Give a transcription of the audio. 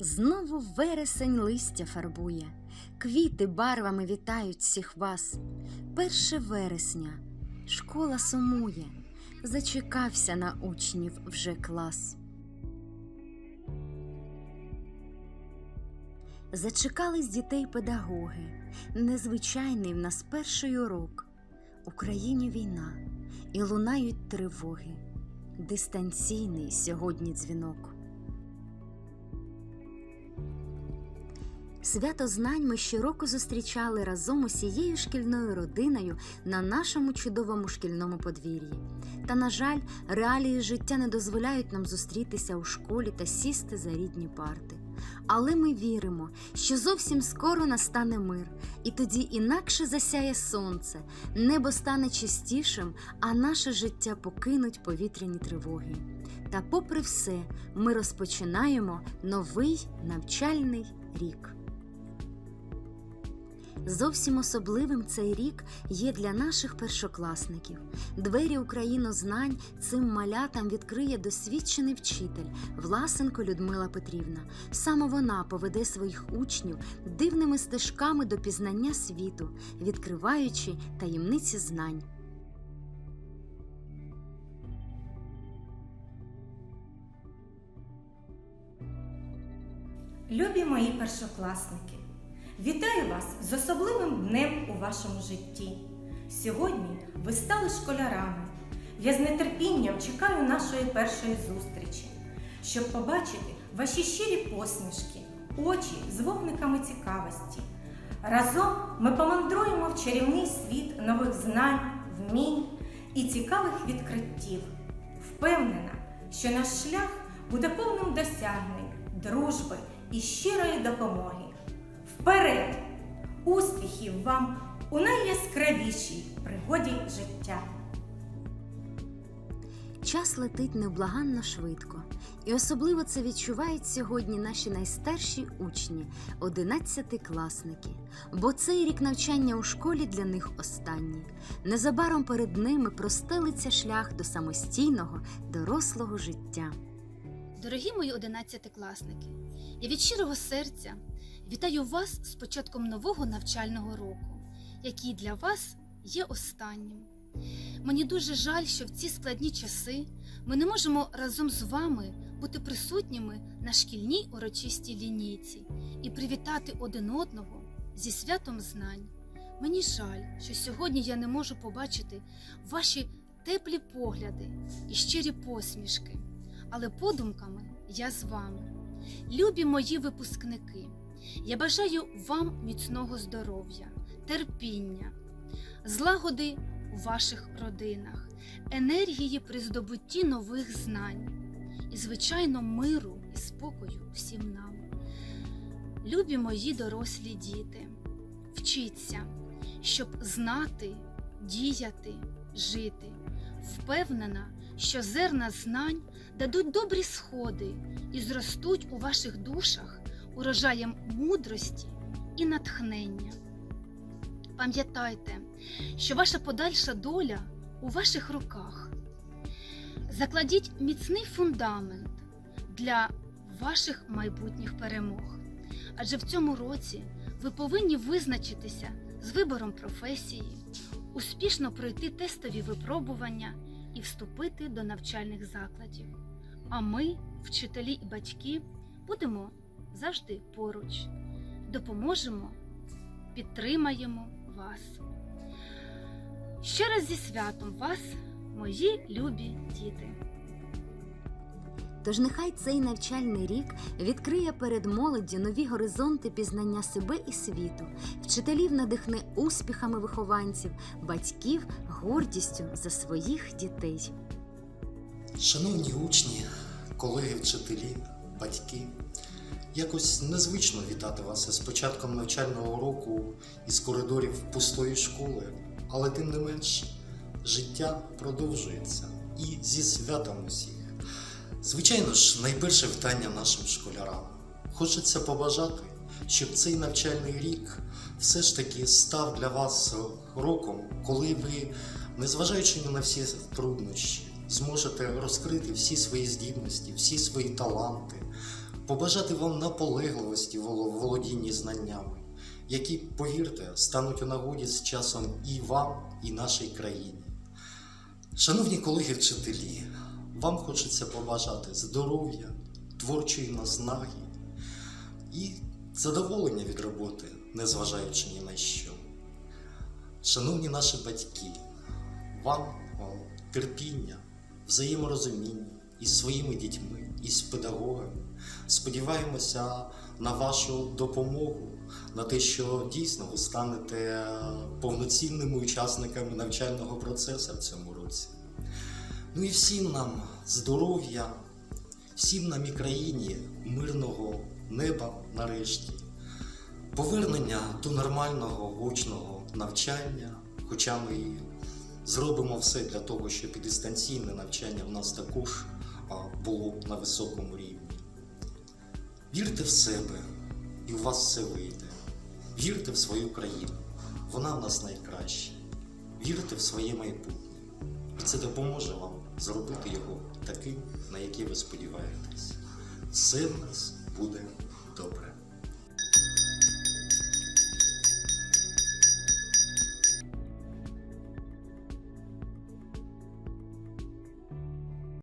Знову вересень листя фарбує, квіти барвами вітають всіх вас. Перше вересня, школа сумує, зачекався на учнів вже клас. Зачекались дітей педагоги, незвичайний в нас перший урок. Україні війна, і лунають тривоги, дистанційний сьогодні дзвінок. Свято знань ми щороку зустрічали разом усією шкільною родиною на нашому чудовому шкільному подвір'ї. Та, на жаль, реалії життя не дозволяють нам зустрітися у школі та сісти за рідні парти. Але ми віримо, що зовсім скоро настане мир, і тоді інакше засяє сонце, небо стане чистішим, а наше життя покинуть повітряні тривоги. Та, попри все, ми розпочинаємо новий навчальний рік. Зовсім особливим цей рік є для наших першокласників. Двері Українознань цим малятам відкриє досвідчений вчитель Власенко Людмила Петрівна. Саме вона поведе своїх учнів дивними стежками до пізнання світу, відкриваючи таємниці знань. Любі мої першокласники, вітаю вас з особливим днем у вашому житті. Сьогодні ви стали школярами. Я з нетерпінням чекаю нашої першої зустрічі, щоб побачити ваші щирі посмішки, очі з вогниками цікавості. Разом ми помандруємо в чарівний світ нових знань, вмінь і цікавих відкриттів. Впевнена, що наш шлях буде повним досягнень, дружби і щирої допомоги. Вперед! Успіхів вам у найяскравішій пригоді життя! Час летить невблаганно швидко, і особливо це відчувають сьогодні наші найстарші учні, одинадцятикласники. Бо цей рік навчання у школі для них останній. Незабаром перед ними простелиться шлях до самостійного дорослого життя. Дорогі мої одинадцятикласники, я від щирого серця вітаю вас з початком нового навчального року, який для вас є останнім. Мені дуже жаль, що в ці складні часи ми не можемо разом з вами бути присутніми на шкільній урочистій лінійці і привітати один одного зі святом знань. Мені жаль, що сьогодні я не можу побачити ваші теплі погляди і щирі посмішки але подумками я з вами. Любі мої випускники, я бажаю вам міцного здоров'я, терпіння, злагоди у ваших родинах, енергії при здобутті нових знань і, звичайно, миру і спокою всім нам. Любі мої дорослі діти, вчіться, щоб знати, діяти, жити. Впевнена, що зерна знань дадуть добрі сходи і зростуть у ваших душах урожаєм мудрості і натхнення. Пам'ятайте, що ваша подальша доля у ваших руках. Закладіть міцний фундамент для ваших майбутніх перемог. Адже в цьому році ви повинні визначитися з вибором професії, успішно пройти тестові випробування і вступити до навчальних закладів. А ми, вчителі і батьки, будемо завжди поруч, допоможемо, підтримаємо вас. Ще раз зі святом вас, мої любі діти! Тож нехай цей навчальний рік відкриє перед молоддю нові горизонти пізнання себе і світу, вчителів надихне успіхами вихованців, батьків гордістю за своїх дітей. Шановні учні, колеги, вчителі, батьки, якось незвично вітати вас із початком навчального року із коридорів пустої школи, але тим не менш, життя продовжується і зі святом усіх. Звичайно ж, найперше вітання нашим школярам. Хочеться побажати, щоб цей навчальний рік все ж таки став для вас роком, коли ви, незважаючи на всі труднощі, зможете розкрити всі свої здібності, всі свої таланти, побажати вам наполегливості в володінні знаннями, які, повірте, стануть у нагоді з часом і вам, і нашій країні. Шановні колеги вчителі, вам хочеться побажати здоров'я, творчої наснаги і задоволення від роботи, незважаючи ні на що. Шановні наші батьки, вам терпіння, взаєморозуміння із своїми дітьми, із педагогами. Сподіваємося на вашу допомогу, на те, що дійсно ви станете повноцінними учасниками навчального процесу в цьому році. Ну і всім нам здоров'я, всім нам і країні мирного неба нарешті, повернення до нормального очного навчання, хоча ми зробимо все для того, щоб і дистанційне навчання в нас також було на високому рівні. Вірте в себе, і у вас все вийде. Вірте в свою країну, вона в нас найкраща. Вірте в своє майбутнє. І це допоможе вам зробити його таким, на який ви сподіваєтесь. Все в нас буде добре.